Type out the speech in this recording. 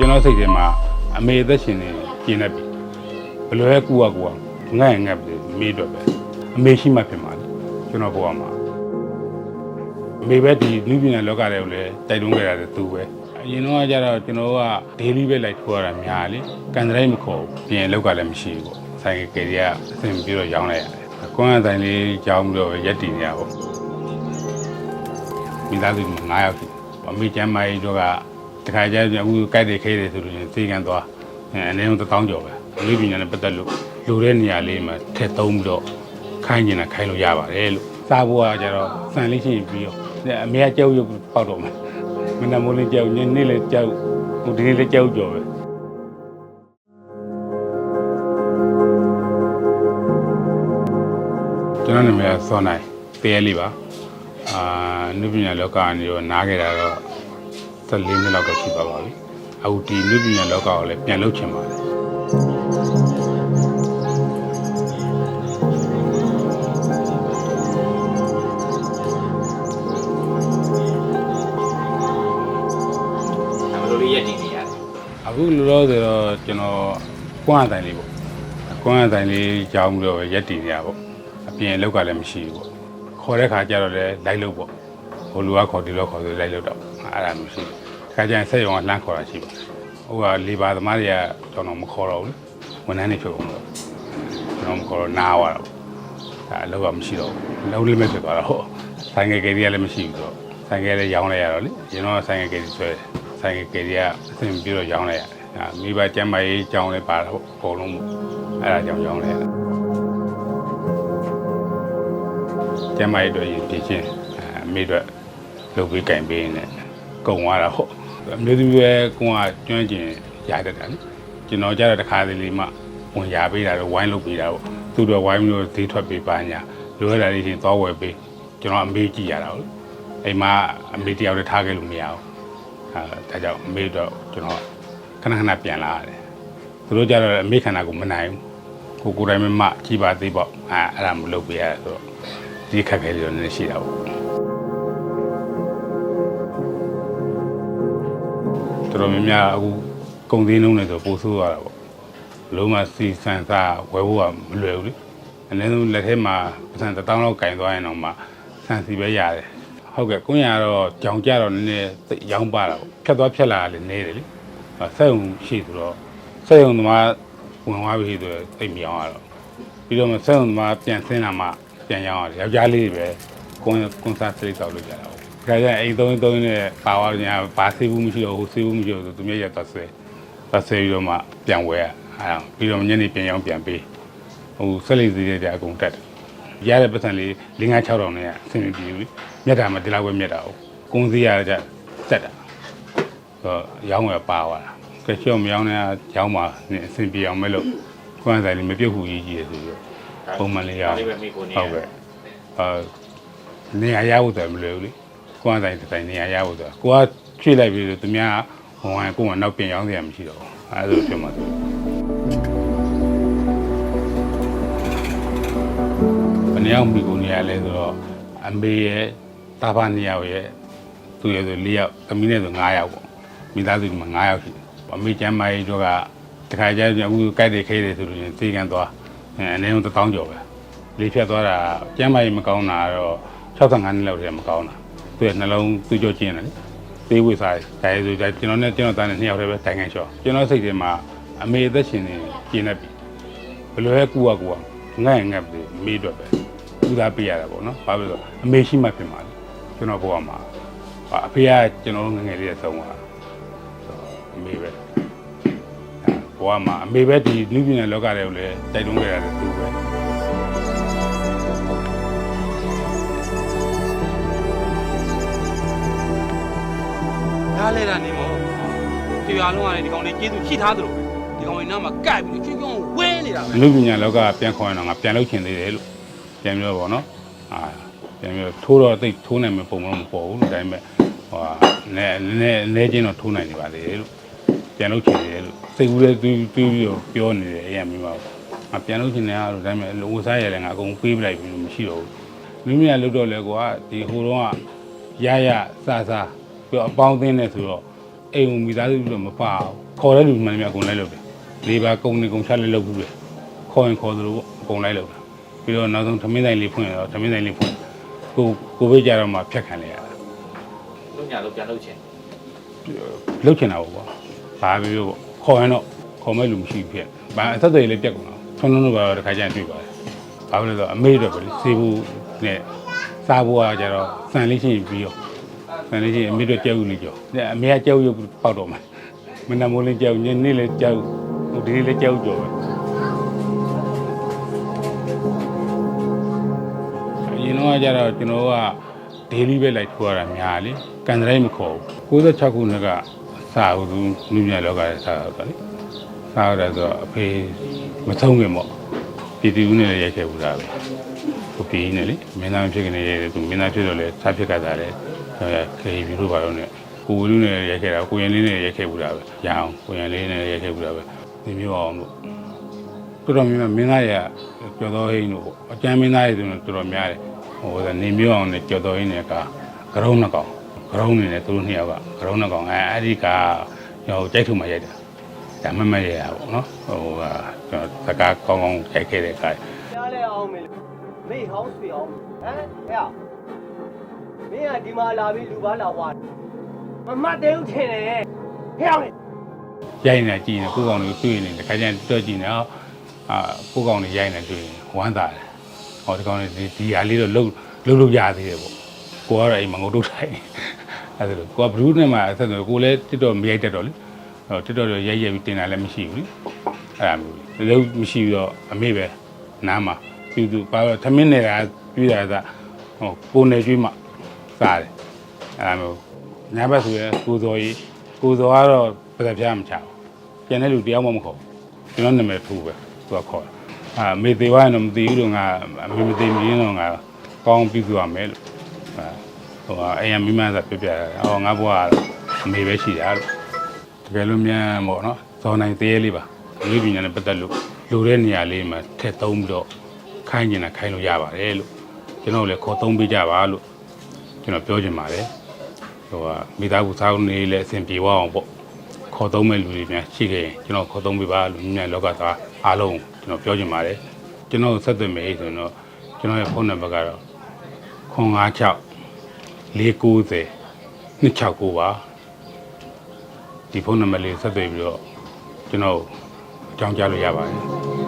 ကျွန်တော်စိတ်ထဲမှာအမေအသက်ရှင်နေကျင်းနေပြီဘယ်လိုလဲကူကကူကငတ်ရင်ငတ်ပြီမေးတော့ပဲအမေရှိမှဖြစ်မှာလေကျွန်တော်ဘဝမှာအမေပဲဒီလူပြည်နယ်လောကတွေကိုလည်းတိုက်တွန်းခဲ့တာလည်းသူပဲအရင်တော့ကကျတော့ကျွန်တော်က daily ပဲလိုက်ထိုးရတာများလေကန်တရိုက်မခေါ်ဘူးပြင်လောက်ကလည်းမရှိဘူးပေါ့ဆိုင်ကယ်ကယ်ရီကအဆင်ပြီးတော့ရောင်းလိုက်ရတယ်ကွမ်းအတိုင်းလေးကြောင်းပြီးတော့ရက်တည်နေရပေါ့မိသားစုမှာ9ယောက်ရှိတယ်အမေကျမ်းမာရေးတို့ကတ ခါကျရင်အခုကြိုက်တယ်ခဲတယ်ဆိုလို့ရှိရင်စေကံသွားအဲအနေနဲ့1000ကျော်ပဲအလေးပညာနဲ့ပတ်သက်လို့လိုတဲ့နေရာလေးမှာထည့်သုံးပြီးတော့ခိုင်းနေတာခိုင်းလို့ရပါတယ်လို့စားဖို့ကကျတော့စံလေးရှိပြီးတော့အမေကကြောက်ရွံ့ပေါက်တော့မယ်မနက်မိုးလေးကြောက်ညနေလေးကြောက်ဟိုဒီနေ့လေးကြောက်ကြော်ပဲကျွန်တော်နာမည်ကစောနိုင်ပေးလေးပါအာနုပညာလောကကနေတော့နားခဲ့တာတော့ 14နှစ်လောက်တော့ရှိပါပါပြီ။အခုဒီနုပညာလောကကိုလည်းပြန်လုပ်ချင်ပါတယ်အမလို့လေးရက်တည်နေရတယ်။အခုလောလောဆယ်တော့ကျွန်တော်ကွမ်းအတိုင်းလေးပေါ့။ကွမ်းအတိုင်းလေးကြောင်းပြီးတော့ရက်တည်နေရပေါ့။အပြင်လောက်ကလည်းမရှိဘူးပေါ့။ခေါ်တဲ့ခါကျတော့လည်းလိုက်လို့ပေါ့။ဟိုလူကခေါ်ဒီလိုခေါ်ဆိုလိုက်လို့တော့အဲ့ဒါမျိုးရှိတယ်။ ခါကျရင်ဆက်ရုံကလှမ်းခေါ်တာရှိပါတယ်။ဟိုကလေဘာသမားတွေကကျွန်တော်မခေါ်တော့ဘူး။ဝန်ထမ်းတွေဖြစ်ကုန်တော့ကျွန်တော်မခေါ်တော့နားသွားတာပေါ့။ဒါအလောက်ကမရှိတော့ဘူးလုံးလေးမဲ့ဖြစ်သွားတော့ဆိုင်ငယ်ကယ်တွေကလည်းမရှိဘူးဆိုတော့ဆိုင်ငယ်လည်းရောင်းလိုက်ရတော့လေကျွန်တော်ကဆိုင်ငယ်ကယ်တွေဆွဲတယ်ဆိုင်ငယ်ကယ်တွေကအဆင်ပြေတော့ရောင်းလိုက်ရတယ်ဒါမိဘကျမ်းမာရေးကြောင်းလည်းပါတော့အကုန်လုံးပေါ့အဲ့ဒါကြောင့်ရောင်းလိုက်ရတယ်ကျမ်းမာရေးတို့ရင်ပြင်ချင်းအမိတို့လုပ်ပြီးကင်ပေးနေကုံသွားတာဟုတ် အမျိုးသမီးပဲကိုကကျွမ်းကျင်ရတတ်တာလေကျွန်တော်ကြတော့တစ်ခါတလေမှဝင်ရပေးတာတော့ဝိုင်းလုပ်ပေးတာပေါ့သူတို့ဝိုင်းပြီးတော့ဈေးထွက်ပေးပါညာလိုရတာလေးချင်းသွားဝယ်ပေးကျွန်တော်အမေးကြည့်ရတာဟုတ်အိမ်မှာအမေတယောက်တည်းထားခဲ့လို့မရဘူးအဲဒါကြောင့်အမေတော့ကျွန်တော်ခဏခဏပြန်လာရတယ်သူတို့ကြတော့အမေခန္ဓာကိုမနိုင်ဘူးကိုကိုယ်တိုင်မှကြည်ပါသေးပေါ့အဲအဲ့ဒါမလုပ်ပေးရဆိုတော့ဒီခက်ခဲလေးတော့နည်းနည်းရှိတာပေါ့ တော်တော်များများအခုကုံသေးနှုံးနေဆိုပို့ဆိုးရတာပေါ့လုံးဝစီစံစားဝယ်ဖို့ကမလွယ်ဘူးလေအနည်းဆုံးလက်ထဲမှာပတ်စံတစ်တောင်းလောက်ကင်သွားရင်တော့မှစံစီပဲရတယ်ဟုတ်ကဲ့ကိုင်းရတော့ကြောင်ကြတော့နည်းနည်းသိပ်ရောင်းပါတာပေါ့ဖြတ်သွားဖြတ်လာလည်းနေတယ်လေအဲဆက်ုံရှိဆိုတော့ဆက်ုံသမားဝင်သွားပြီဆိုတော့သိပ်မရောင်းရတော့ပြီးတော့မှဆက်ုံသမားပြန်ဆင်းလာမှပြန်ရောင်းရတယ်ယောက်ျားလေးတွေပဲကွန်ကွန်ဆာစရိတ်တော့လုပ်ကြတာပေါ့ ခါကျရင်အိမ်သုံးသုံးနဲ့ပါသွားတယ်ညာဘာဆေးဘူးမရှိတော့ဟိုဆေးဘူးမရှိတော့ဆိုသူမျက်ရက်သွားဆွဲသွားဆွဲပြီးတော့မှပြန်ဝဲရအဲဒါပြီးတော့ညနေပြန်ရောက်ပြန်ပေးဟိုဆက်လက်စီးတွေကြအကုန်တက်တယ်ရတဲ့ပတ်စံလေး၄၅6တောင်နဲ့အဆင်ပြေပြီမြက်တာမှဒီလောက်ပဲမြက်တာဟုတ်ကုန်းစည်းရကြတက်တာဆိုတော့ရောင်းဝယ်ပါသွားတာကဲချော့မရောင်းနဲ့ရောင်းပါနဲ့အဆင်ပြေအောင်မဲ့လို့ကွမ်းဆိုင်လေးမပြုတ်ခုကြီးကြီးရဆိုပြီးတော့ပုံမှန်လေးရအောင်လေးပဲမိကိုနေဟုတ်ကဲ့အာနေရာရဖို့တယ်မလွယ်ဘူးလေ ကိုယ်ကတိုင်းတိုင်းနေရာရဖို့တယ်ကိုကချွေလိုက်ပြီးတော့သူများဟိုဟန်ကိုကနောက်ပြင်ရောင်းစရာမရှိတော့ဘူးအဲဒါဆိုဖြစ်မှာသူဘယ်နေရာမိကိုနေရာလဲဆိုတော့အမေရဲ့တာဖာနေရာရဲ့သူရဲ့ဆို၄ယောက်သမီးနဲ့ဆို၅ယောက်ပေါ့မိသားစုမှာ၅ယောက်ရှိတယ်အမေကျမ်းမာရေးတို့ကတခါကျရင်အခုကြိုက်တယ်ခဲတယ်ဆိုလို့ရင်စေကံသွားအဲအနေနဲ့1000ကျော်ပဲလေးဖြတ်သွားတာကျမ်းမာရေးမကောင်းတာကတော့65နှစ်လောက်တည်းမကောင်းတာ သူရဲ့နှလုံးသူ့ကြောကျင်းတယ်လေသေးဝိစားတယ်ဒါဆိုကြကျွန်တော်နဲ့ကျွန်တော်သားနဲ့နှစ်ယောက်တည်းပဲတိုင်ခိုင်းချောကျွန်တော်စိတ်ထဲမှာအမေအသက်ရှင်နေကျင်းနေပြီဘယ်လိုလဲကူကကူကငတ်ရင်ငတ်ပြီအမေအတွက်ပဲကူသားပေးရတာပေါ့နော်ဘာဖြစ်လို့အမေရှိမှဖြစ်မှာလေကျွန်တော်ဘဝမှာအဖေကကျွန်တော်ငယ်ငယ်လေးဆုံးသွားအမေပဲဘဝမှာအမေပဲဒီလူပြည်နယ်လောကတွေကိုလည်းတိုက်တွန်းခဲ့ရတယ်သူပဲ ဒါလဲတာနေမောတရားလုံးကလည်းဒီကောင်လေးကျေးဇူးရှိထားသလိုပဲဒီကောင်လေးနားမှာကပ်ပြီးချွေးချွေးဝဲနေတာပဲလူပညာလောကပြန်ခေါ်ရင်တော့ငါပြန်လုပ်ချင်သေးတယ်လို့ပြန်ပြောပါတော့အာပြန်ပြောထိုးတော့တိတ်ထိုးနိုင်မှာပုံမလို့မပေါ်ဘူးလို့ဒါပေမဲ့ဟိုနဲနဲနဲချင်းတော့ထိုးနိုင်နေပါလေလို့ပြန်လုပ်ချင်တယ်လို့စိတ်ကူးလေးတွေးတွေးပြီးတော့ပြောနေတယ်အဲ့ရမိမှာငါပြန်လုပ်ချင်တယ်အားလို့ဒါပေမဲ့ဝစားရလည်းငါအကုန်ပေးပလိုက်ပြီးလို့မရှိတော့ဘူးလူပညာလုပ်တော့လေကွာဒီဟိုတော့ကရရစစ ပြီးတော့အပေါင်းအသင်းနဲ့ဆိုတော့အိမ်ဝင်မိသားစုလို့မပါဘူးခေါ်တဲ့လူမှန်တယ်များအကုန်လိုက်လုပ်တယ်လေးပါကုံနေကုံချလည်းလုပ်ဘူးလေခေါ်ရင်ခေါ်သလိုပေါ့အကုန်လိုက်လုပ်တာပြီးတော့နောက်ဆုံးသမင်းဆိုင်လေးဖွင့်ရတော့သမင်းဆိုင်လေးဖွင့်ကိုကိုဘေးကြတော့မှဖြတ်ခံလိုက်ရတာလုံးညာလုံးပြန်လုံးချင်းလှုပ်ချင်တာပေါ့ကွာဘာပဲပြောပေါ့ခေါ်ရင်တော့ခေါ်မဲ့လူမရှိဘူးဖြစ်ဘာအသက်တွေလည်းပြက်ကုန်တော့ထုံးထုံးတော့ကတော့တစ်ခါကျရင်တွေ့ပါတယ်ဘာလို့လဲဆိုတော့အမေတို့ပဲလေစေဘူးနဲ့စားဖို့ကကြတော့စံလေးရှိရင် ပြီးရောစံလေးရှိရင်အမေတို့ကြောက်ယူလို့ကြောအမေကကြောက်ယူပေါက်တော့မှာမနမိုးလေးကြောက်ညနေလေးကြောက်ဟိုဒီလေးလည်းကြောက်ကြောပဲအရင်တော့ကကြတော့ကျွန်တော်က daily ပဲလိုက်ထိုးရတာများလေကန်တရိုက်မခေါ်ဘူး96ခုနှစ်ကစာအုပ်သူနုညလောကရဲ့စာအုပ်ပါလေစာအုပ်ရဆိုတော့အဖေမဆုံးခင်ပေါ့ပြည်သူနဲ့လည်းရိုက်ခဲ့ဘူးလားပဲကိုပြည်နဲ့လေမင်းသားမဖြစ်ခင်နဲ့ရိုက်တယ်သူမင်းသားဖြစ်တော့လေစားဖြစ်ကြတာလေ ခေပြီးလို့ပါတော့နဲ့ကိုဝင်းလေးနဲ့ရိုက်ခဲ့တာကိုရင်လေးနဲ့ရိုက်ခဲ့ဘူးတာပဲရအောင်ကိုရင်လေးနဲ့ရိုက်ခဲ့ဘူးတာပဲဒီမျိုးအောင်လို့တော်တော်များများမင်းသားရကျော်တော်ဟင်းတို့ပေါ့အကျမ်းမင်းသားရဆိုတော့တော်တော်များတယ်ဟိုကနေမျိုးအောင်နဲ့ကျော်တော်ဟင်းနဲ့ကကရုံးနှစ်ကောင်ကရုံးနေနဲ့သူတို့နှစ်ယောက်ကကရုံးနှစ်ကောင်အဲအဲ့ဒီကဟိုကြိုက်ထုံမှာရိုက်တာဒါမှမရရပါဘူးနော်ဟိုကကျွန်တော်စကားကောင်းကောင်းရိုက်ခဲ့တဲ့အခါပြောလဲအောင်မေမေဟောင်းဆွေအောင်ဟမ်ဟဲ့ မင်းကဒီမှာလာပြီးလူပါလာဝါမမတ်သေးဘူးထင်တယ်ဟဲ့အောင်လေရိုက်နေကြည့်နေကိုကောင်တွေတွေ့နေတယ်ခါကျရင်တွေ့ကြည့်နေအောင်အာကိုကောင်တွေရိုက်နေတွေ့ရင်ဝမ်းသာတယ်ဟောဒီကောင်တွေဒီဒီဟာလေးတော့လှုပ်လှုပ်လို့ရသေးတယ်ပေါ့ကိုကတော့အိမ်မှာငုတ်တုတ်ထိုင်အဲ့ဒါလို့ကိုကဘလူးနဲ့မှအဆက်ဆိုကိုလည်းတစ်တော့မရိုက်တတ်တော့လေဟောတစ်တော့ရိုက်ရိုက်ပြီးတင်တာလည်းမရှိဘူးလေအဲ့ဒါမျိုးလေလုံးမရှိပြီးတော့အမေပဲနားမှာသူသူပါတော့သမင်းနေတာပြတာကဟောကိုနေကျွေးမှ စားတယ်အဲ့ဒါမျိုးညဘက်ဆိုရင်ကိုစော်ကြီးကိုစော်ကတော့ပြသက်ပြားမချဘူးကျန်တဲ့လူတယောက်မှမခေါ်ဘူးကျွန်တော်နာမည်ထူပဲသူကခေါ်တယ်အာမေသေးဝါရင်တော့မသိဘူးလို့ငါအမေမသိမင်းတော့ငါကောင်းပြီးပြရမယ်လို့ဟာဟိုအရင်မိမသာပြပြတယ်အော်ငါဘွားအမေပဲရှိတာလို့တကယ်လို့မြန်ပေါ့နော်ဇော်နိုင်သေးလေးပါလူပညာနဲ့ပတ်သက်လို့လူတဲ့နေရာလေးမှာထက်သုံးပြီးတော့ခိုင်းနေတာခိုင်းလို့ရပါတယ်လို့ကျွန်တော်လည်းခေါ်သုံးပေးကြပါလို့ ကျွန်တော်ပြောချင်ပါတယ်ဟိုကမိသားစုစားနေလဲအဆင်ပြေသွားအောင်ပေါ့ခေါ်သုံးမဲ့လူတွေများရှိခဲ့ရင်ကျွန်တော်ခေါ်သုံးပေးပါလို့မြန်လောကသားအားလုံးကျွန်တော်ပြောချင်ပါတယ်ကျွန်တော်ဆက်သွယ်မယ်ဆိုရင်တော့ကျွန်တော်ရဲ့ဖုန်းနံပါတ်ကတော့056 490 269ပါဒီဖုန်းနံပါတ်လေးဆက်သွယ်ပြီးတော့ကျွန်တော်အကြောင်းကြားလို့ရပါတယ်